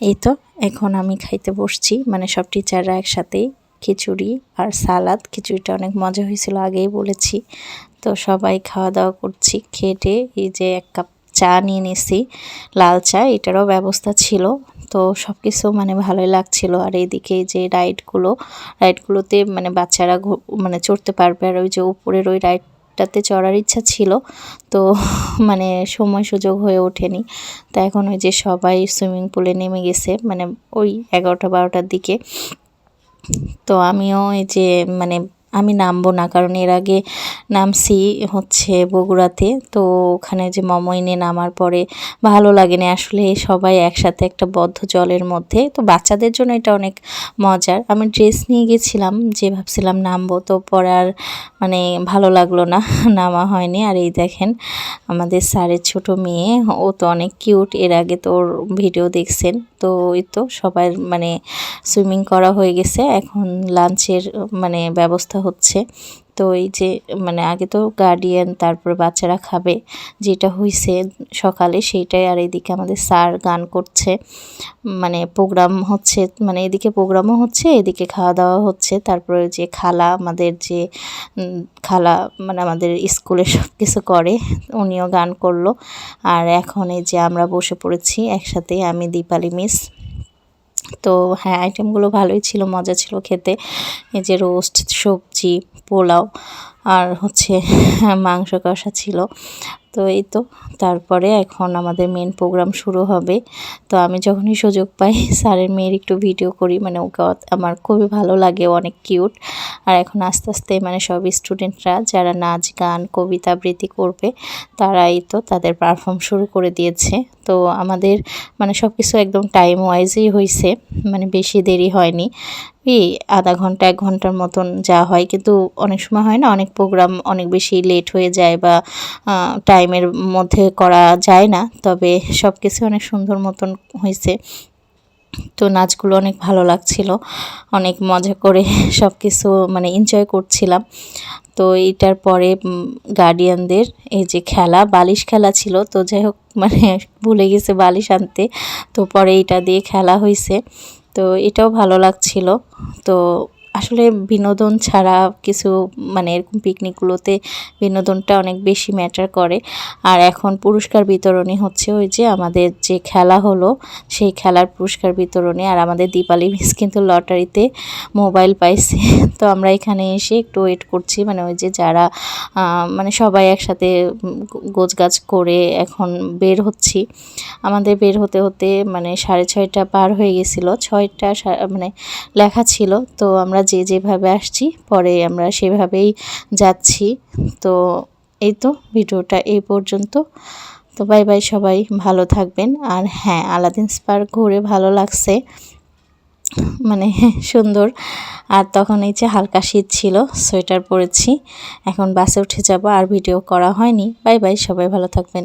এই তো, এখন আমি খাইতে বসছি। মানে সব টিচাররা একসাথেই খিচুড়ি আর সালাদ। খিচুড়িটা অনেক মজা হয়েছিল, আগেই বলেছি। তো সবাই খাওয়া দাওয়া করছি, খেটে এই যে এক কাপ চা নিয়ে নিছি। লাল চা, এটারও ব্যবস্থা ছিল। তো সব কিছু মানে ভালোই লাগছিল। আর এইদিকে যে রাইডগুলো রাইডগুলোতে মানে বাচ্চারা মানে চড়তে পারবে। আর ওই যে উপরের ওই রাইড টাতে চড়ার ইচ্ছা ছিল, তো মানে সময় সুযোগ হয়ে ওঠেনি। তো এখন ওই যে সবাই সুইমিং পুলে নেমে গেছে মানে ওই এগারোটা বারোটার দিকে। তো আমিও এই যে মানে আমি নামবো না, কারণ এর আগে নামছি হচ্ছে বগুড়াতে। তো ওখানে যে মমইনে নামার পরে ভালো লাগেনি, আসলে সবাই একসাথে একটা বদ্ধ জলের মধ্যে। তো বাচ্চাদের জন্য এটা অনেক মজার। আমি ড্রেস নিয়ে গেছিলাম, যে ভাবছিলাম নামবো, তো পরে আর মানে ভালো লাগল না, নামা হয়নি। আর এই দেখেন, আমাদের স্যারের ছোট মেয়ে, ও তো অনেক কিউট, এর আগে তো ওর ভিডিও দেখছেন। তো ওই তো সবাই মানে সুইমিং করা হয়ে গেছে, এখন লাঞ্চের মানে ব্যবস্থা হচ্ছে। তো এই যে মানে আগে তো গার্ডিয়ান তারপর বাচ্চারা খাবে, যেটা হয়েছে সকালে সেইটাই। আর এদিকে আমাদের স্যার গান করছে মানে প্রোগ্রাম হচ্ছে মানে এদিকে প্রোগ্রামও হচ্ছে, এদিকে খাওয়া দাওয়া হচ্ছে। তারপরে যে খালা, আমাদের যে খালা মানে আমাদের স্কুলে সব কিছু করে, উনিও গান করল। আর এখন এই যে আমরা বসে পড়েছি একসাথে, আমি, দীপালি, মিস। তো হ্যাঁ আইটেমগুলো ভালোই ছিল, মজা ছিল খেতে। এই যে রোস্ট সবজি, পোলাও আর হচ্ছে মাংস কষা ছিল। তো এই তো, তারপরে এখন আমাদের মেন প্রোগ্রাম শুরু হবে। তো আমি যখনই সুযোগ পাই, স্যারের মেয়ের একটু ভিডিও করি মানে ওকে আমার খুবই ভালো লাগে অনেক কিউট আর এখন আস্তে আস্তে মানে সব স্টুডেন্টরা যারা নাচ, গান, কবিতা, আবৃত্তি করবে, তারাই তো তাদের পারফর্ম শুরু করে দিয়েছে। তো আমাদের মানে সব কিছু একদম টাইম ওয়াইজই হয়েছে মানে বেশি দেরি হয়নি। আধা ঘণ্টা, এক ঘণ্টার মতন যা হয়, কিন্তু অনেক সময় হয় না, অনেক প্রোগ্রাম অনেক বেশি লেট হয়ে যায় বা টাইমের মধ্যে করা যায় না, তবে সব কিছু অনেক সুন্দর মতন হয়েছে তো নাচগুলো অনেক ভালো লাগছিল। অনেক মজা করে সব কিছু মানে এনজয় করছিলাম। তো এটার পরে গার্ডিয়ানদের এই যে খেলা, বালিশ খেলা ছিল। তো যাই হোক মানে ভুলে গেছে বালিশ আনতে। তো পরে এটা দিয়ে খেলা হয়েছে তো এটাও ভালো লাগছিল। তো আসলে বিনোদন ছাড়া কিছু মানে এরকম পিকনিকগুলোতে বিনোদনটা অনেক বেশি ম্যাটার করে। আর এখন পুরস্কার বিতরণী হচ্ছে ওই যে আমাদের যে খেলা হলো, সেই খেলার পুরস্কার বিতরণী। আর আমাদের দীপালি মিস কিন্তু লটারিতে মোবাইল পাইছে। তো আমরা এখানে এসে একটু ওয়েট করছি। মানে ওই যে যারা মানে সবাই একসাথে গোছগাছ করে এখন বের হচ্ছি। আমাদের বের হতে হতে মানে সাড়ে ছয়টা পার হয়ে গেছিল। ছয়টা মানে লেখা ছিল। তো আমরা যে যেভাবে আসছি, পরে আমরা সেভাবেই যাচ্ছি। তো এই তো ভিডিওটা এই পর্যন্ত। তো বাই বাই সবাই, ভালো থাকবেন। আর হ্যাঁ আলাদিন স্পার্ক ঘুরে ভালো লাগছে। মানে সুন্দর। আর তখন এই যে হালকা শীত ছিল, সোয়েটার পরেছি। এখন বাসে উঠে যাব, আর ভিডিও করা হয়নি। বাই বাই, সবাই ভালো থাকবেন।